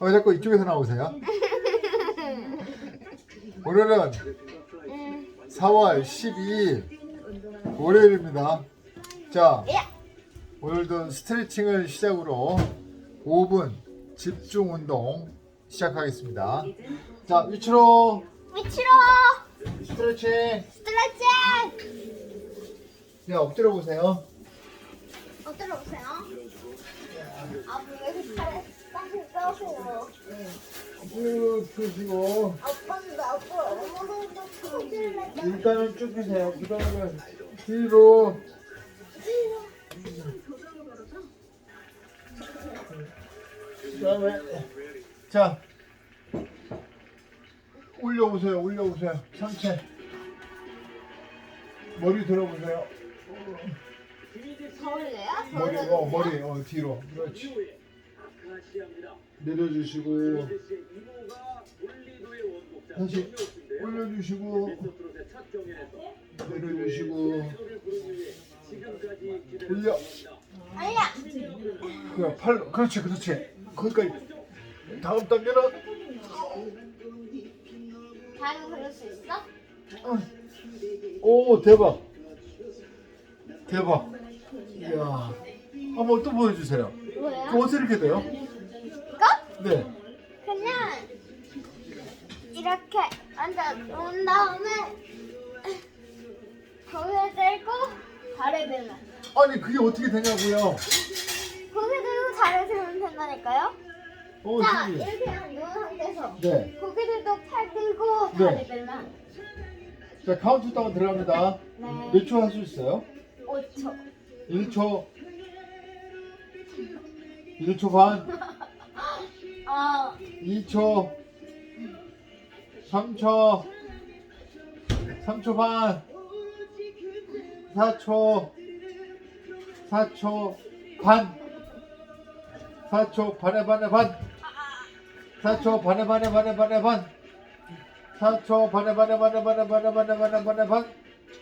왜 자꾸 이쪽에서 나오세요? 오늘은 4월 12일 월요일입니다. 자, 오늘도 스트레칭을 시작으로 5분 집중 운동 시작하겠습니다. 자, 위치로 위치로 스트레칭. 스트레칭 자, 엎드려 보세요. 엎드려 보세요. 아 왜 이렇게 팔에 땀을 빼세요? 쭉 펴시고 아빠는 앞으로 어머니도 소리를 내. 일단은 쭉 펴세요. 그 다음에 뒤로 그 다음에 자 올려보세요. 올려보세요. 상체 머리 들어보세요. 서울래요? 머리 어 머리 어 뒤로 그렇지 내려주시고 다시 올려주시고 내려주시고 올려. 그래 팔 그렇지 그렇지. 거기까지. 다음 단계는? 다음에 그럴 수 있어? 어. 오 대박. 대박. 이야 한번 또 보여주세요 뭐야? 그 어떻게 이렇게 돼요? 이거? 네 그냥 이렇게 앉아 놓은 다음에 거기에 들고 발에 들면 아니 그게 어떻게 되냐고요 거기 들고 발에 들면 된다니까요? 오자 신기해 이렇게 그냥 누운 상태에서 네. 고기들도 팔 들고 네. 다리 들면 자 카운트다운 들어갑니다 네. 몇 초 할 수 있어요? 5초 1초 1초 반 어 2초 3초 3초 반 4초 4초 반 4초 반에 반에 반 4초 반에 반에 반에 반에 반 4초 반에 반에 반에 반에 반에 반에 반에 반에 반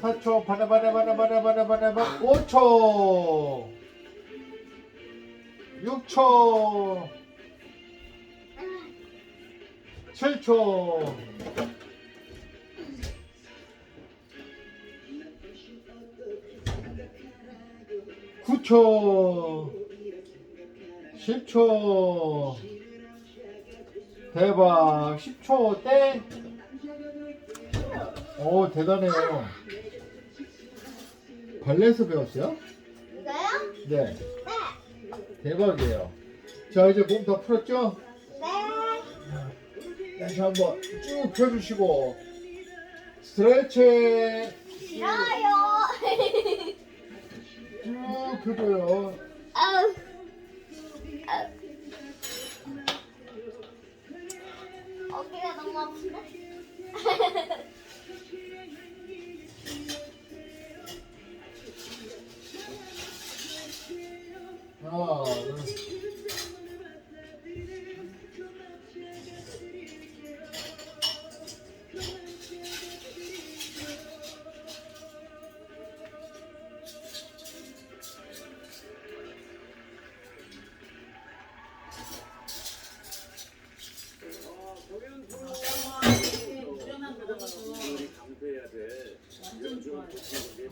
4초 반에 반에 반에 반에 반에 반에 반 5초 6초 7초 9초 10초 대박 10초 땡 오, 대단해요. 발레에서 배웠어요? 이거요? 네. 네. 대박이에요. 자, 이제 몸 다 풀었죠? 네. 다시 한번 쭉 펴주시고 스트레칭 싫어요. 쭉 펴줘요.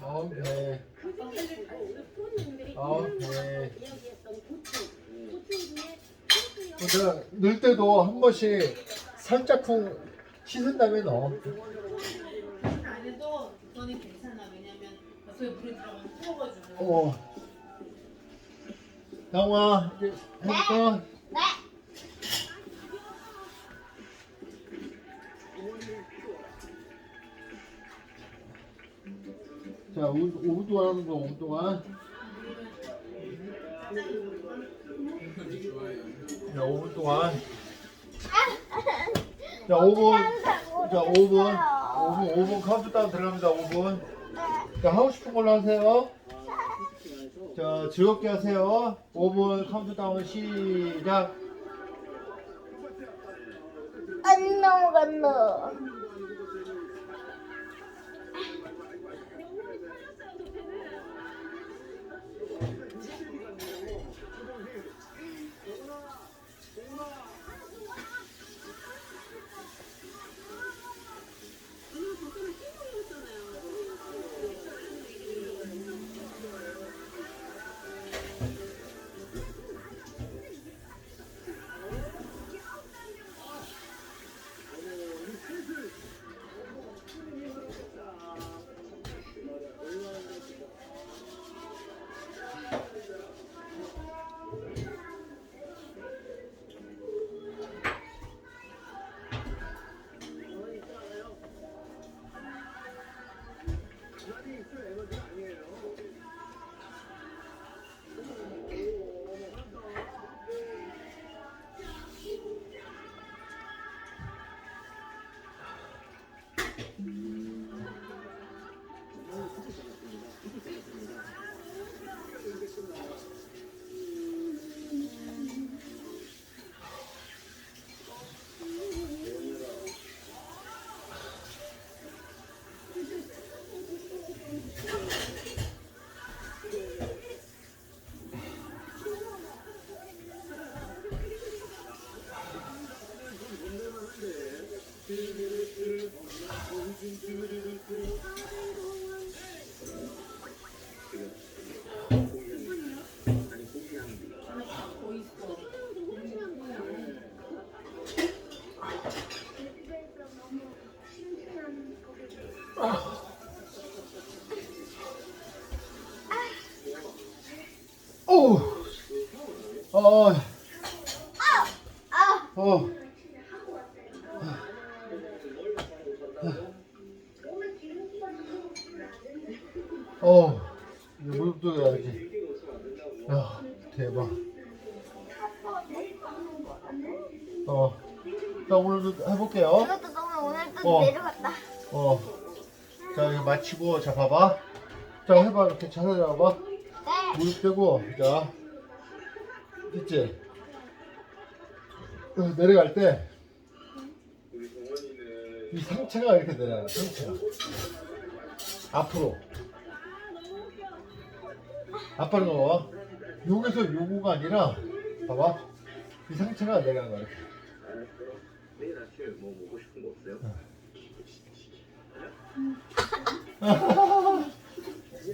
오케이. 오케이. 내가 넣을 때도 한 번씩 살짝쿵 씻은 다음에 넣어. 어차피 물에 들어가면. 어. 나와 해볼까? 자, 5분, 5분 동안 하는 거, 5분 동안. 자, 5분 동안. 자, 5분. 자, 5분. 5분, 5분 카운트다운 들어갑니다, 5분. 자, 하고 싶은 걸로 하세요. 자, 즐겁게 하세요. 5분 카운트다운 시작. 안 넘어간다. 어. 어. 이제 무릎도 해야지. 야, 대박. 어. 자, 오늘도 해볼게요. 이것도 너무 오늘 또 어. 내려갔다. 어. 자, 이거 마치고, 자, 봐봐. 자, 해봐. 이렇게 자세 잡아봐. 네. 무릎 대고, 자. 됐지? 어, 내려갈 때, 이 상체가 이렇게 내려가, 상체가. 앞으로. 거 봐봐. 여기서 요거가 아니라, 봐봐. 이 상체가 내려가는 거야, 이렇게. 내일 아침에 뭐 먹고 싶은 거 없어요?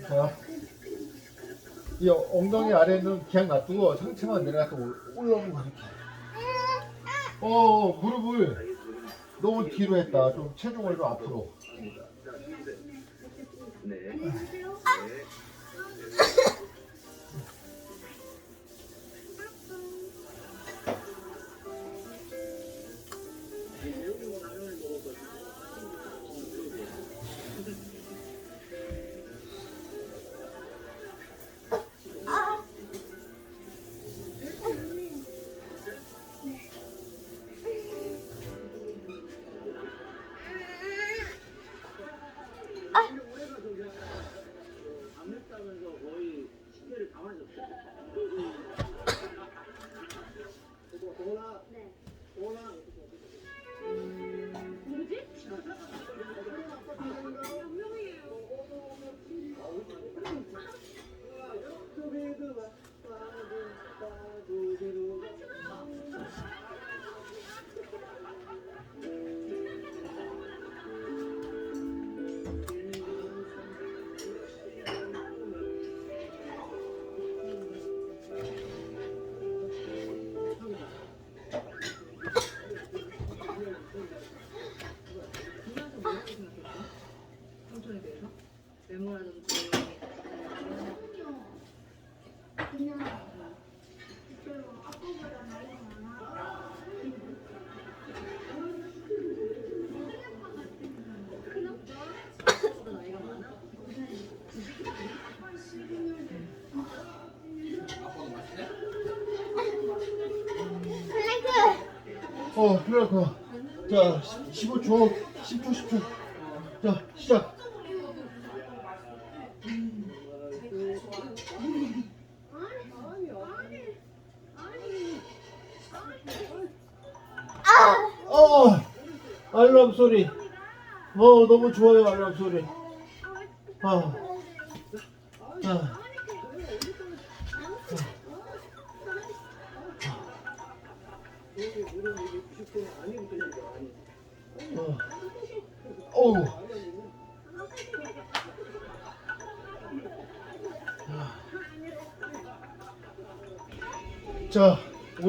자, 이 엉덩이 아래는 그냥 놔두고 상체만 내려가서 올- 올라오는 거 이렇게. 어, 무릎을 너무 뒤로 했다. 좀 체중을 좀 앞으로. 네. 어, 그래, 자, 15초, 10초, 10초. 자, 시작. 아. 어, 알람 소리. 어, 너무 좋아요, 알람 소리. 아, 아. 어. 어우. 자,